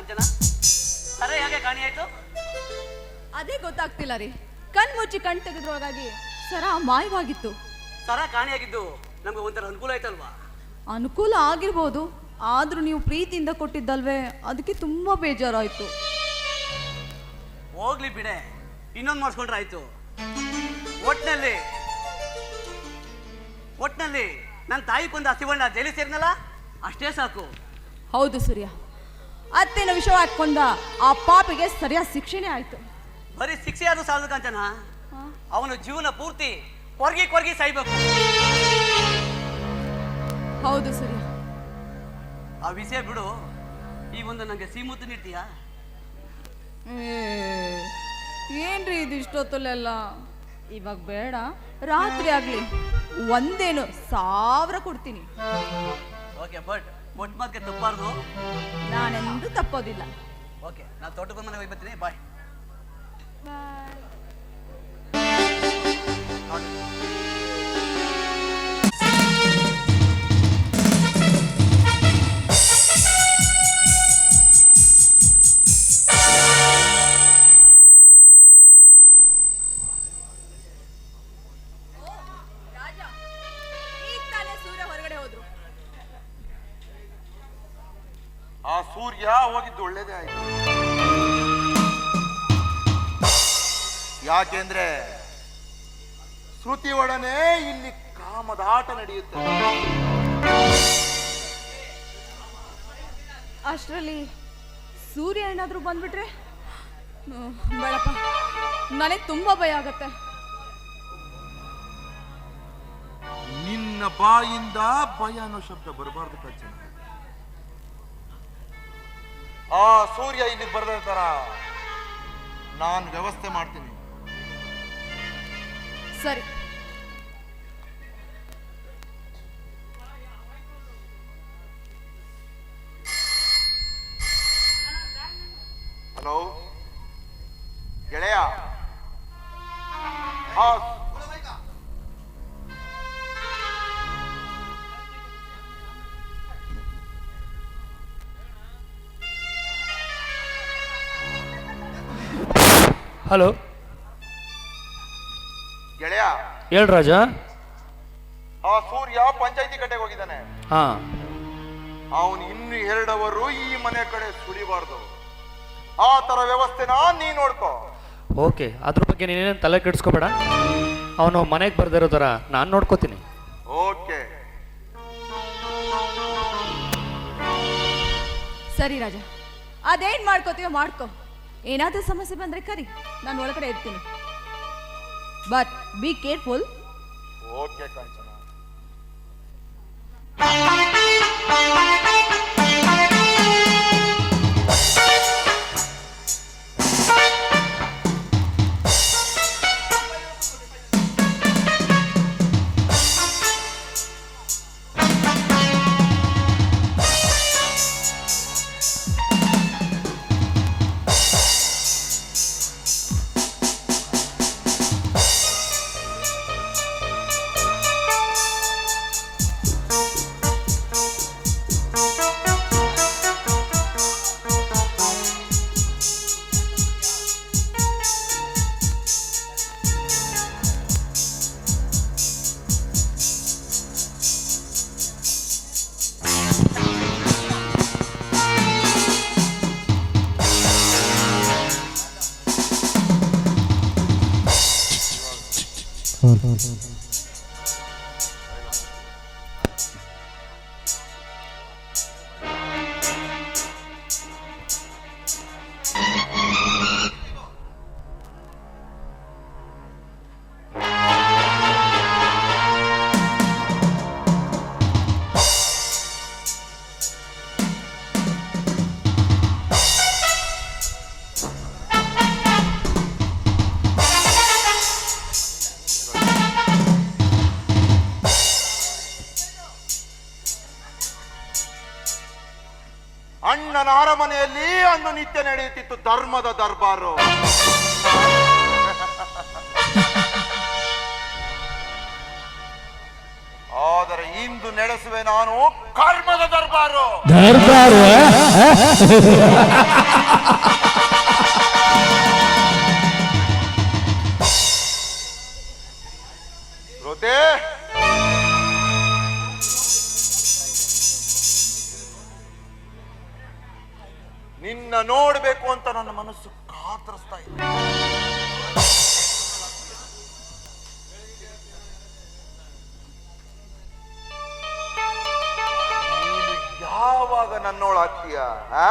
ಕಾಂಚನ ಸರ ಹೇಗೆ ಕಾಣಿಯಾಯ್ತು ಅದೇ ಗೊತ್ತಾಗ್ತಿಲ್ಲ ರೀ. ಕಣ್ ಮುಚ್ಚಿ ಕಣ್ ತೆಗೆದ್ರೊಳಗಾಗಿ ಸರ ಮಾಯವಾಗಿತ್ತು. ಸರ ಕಾಣಿಯಾಗಿದ್ದು ನಮ್ಗೆ ಒಂಥರ ಅನುಕೂಲ ಆಯ್ತಲ್ವಾ? ಅನುಕೂಲ ಆಗಿರ್ಬೋದು ಆದ್ರೂ ನೀವು ಪ್ರೀತಿಯಿಂದ ಕೊಟ್ಟಿದ್ದಲ್ವೇ ಅದಕ್ಕೆ ತುಂಬಾ ಬೇಜಾರಾಯ್ತು. ಹೋಗ್ಲಿ ಬಿಡೆ ಇನ್ನೊಂದು ಮಾಡಿಸ್ಕೊಂಡ್ರೆ ಆಯ್ತು. ಒಟ್ನಲ್ಲಿ ಒಟ್ನಲ್ಲಿ ನನ್ನ ತಾಯಿ ಕೊಂದು ಹಸಿವಣ್ಣ ಜೈಲಿ ಸೇರಿನಲ್ಲ ಅಷ್ಟೇ ಸಾಕು. ಹೌದು ಸೂರ್ಯ. ಅತ್ತೆನ ವಿಷಯ ಹಾಕೊಂಡ ಆ ಪಾಪಿಗೆ ಸರಿಯಾದ ಶಿಕ್ಷೆನೇ ಆಯ್ತು. ಬರೀ ಶಿಕ್ಷೆ ಆದ್ರೂ ಸಾಲದು ಕಾಂಚನ? ಅವನು ಜೀವನ ಪೂರ್ತಿ ಕೊರ್ಗಿ ಕೊರ್ಗಿ ಸಾಯ್ಬೇಕು. ಹೌದು ಸರಿ. ಆ ವಿಷಯ ಬಿಡು. ಈ ಒಂದು ನನಗೆ ಸೀಮುತ್ತು ನೀಡ್ತೀಯ? ಏನ್ರಿ ಇದು ಇಷ್ಟೊತ್ತಲ್ಲೆಲ್ಲ? ಇವಾಗ ಬೇಡ. ರಾತ್ರಿ ಆಗ್ಲಿ. ಒಂದೇನು ಸಾವಿರ ಕೊಡ್ತೀನಿ. ಓಕೆ ಬಟ್ ಒಟ್ಟು ಮಾತ್ಗೆ ತಪ್ಪಾರ್ದು? ನಾನೆಂದು ತಪ್ಪೋದಿಲ್ಲ. ಓಕೆ ನಾನು ತೋಟಕ್ಕೆ ಮನೆಗೆ ಹೋಗಿ ಬರ್ತೀನಿ. ಬಾಯ್. ಆ ಸೂರ್ಯ ಹೋಗಿದ್ದು ಒಳ್ಳೇದೇ ಆಯ್ತು. ಯಾಕೆಂದ್ರೆ ಶ್ರುತಿ ಒಡನೆ ಇಲ್ಲಿ ಕಾಮದಾಟ ನಡೆಯುತ್ತೆ. ಅಷ್ಟರಲ್ಲಿ ಸೂರ್ಯ ಏನಾದರೂ ಬಂದ್ಬಿಟ್ರೆ? ಬೇಡಪ್ಪ. ನನಗೆ ತುಂಬಾ ಭಯ ಆಗತ್ತೆ. ನಿನ್ನ ಬಾಯಿಂದ ಭಯ ಅನ್ನೋ ಶಬ್ದ ಬರಬಾರ್ದು ಕಚ್ಚನ ಆ ಸೂರ್ಯ ಇಲ್ಲಿ ಬರದ ತರ ನಾನು ವ್ಯವಸ್ಥೆ ಮಾಡ್ತೀನಿ. ಸರಿ. ಹಲೋ ಗೆಳೆಯ? ಹಾ ಹಲೋ. ಗೆಳೆಯ. ಹೇಳ್ ರಾಜ. ಆ ಸೂರ್ಯ ಪಂಚಾಯತಿ ಕಟ್ಟೆಗೆ ಹೋಗಿದ್ದಾನೆ. ಹಾ. ಅವನು ಇನ್ನು ಎರಡವರು ಈ ಮನೆ ಕಡೆ ಸುಳಿಬಾರ್ದು. ಆ ತರ ವ್ಯವಸ್ಥೆನ ನೀ ನೋಡ್ಕೋ. ಓಕೆ ಅದ್ರ ಬಗ್ಗೆ ನೀನೇನು ತಲೆ ಕೆಡಿಸ್ಕೋಬೇಡ. ಅವನು ಮನೆಗೆ ಬರ್ದಿರೋ ಥರ ನಾನು ನೋಡ್ಕೋತೀನಿ. ಓಕೆ. ಸರಿ ರಾಜ ಅದೇನ್ ಮಾಡ್ಕೋತೀವೋ ಮಾಡ್ಕೋ. ಏನಾದ್ರೂ ಸಮಸ್ಯೆ ಬಂದರೆ ಕರಿ. ನಾನು ಒಳಗಡೆ ಇರ್ತೀನಿ. But be careful okay Kanchana 嗯嗯嗯。ಅಣ್ಣನ ಅರಮನೆಯಲ್ಲಿ ಅಂದು ನಿತ್ಯ ನಡೆಯುತ್ತಿತ್ತು ಧರ್ಮದ ದರ್ಬಾರು. ಆದರೆ ಇಂದು ನಡೆಸುವೆ ನಾನು ಕರ್ಮದ ದರ್ಬಾರು. ದರ್ಬಾರು ನೋಡ್ಬೇಕು ಅಂತ ನನ್ನ ಮನಸ್ಸು ಕಾತರಿಸ್ತಾ ಇದೆ ಯಾವಾಗ ನನ್ನೋಳಾಗ್ತೀಯ ಆ?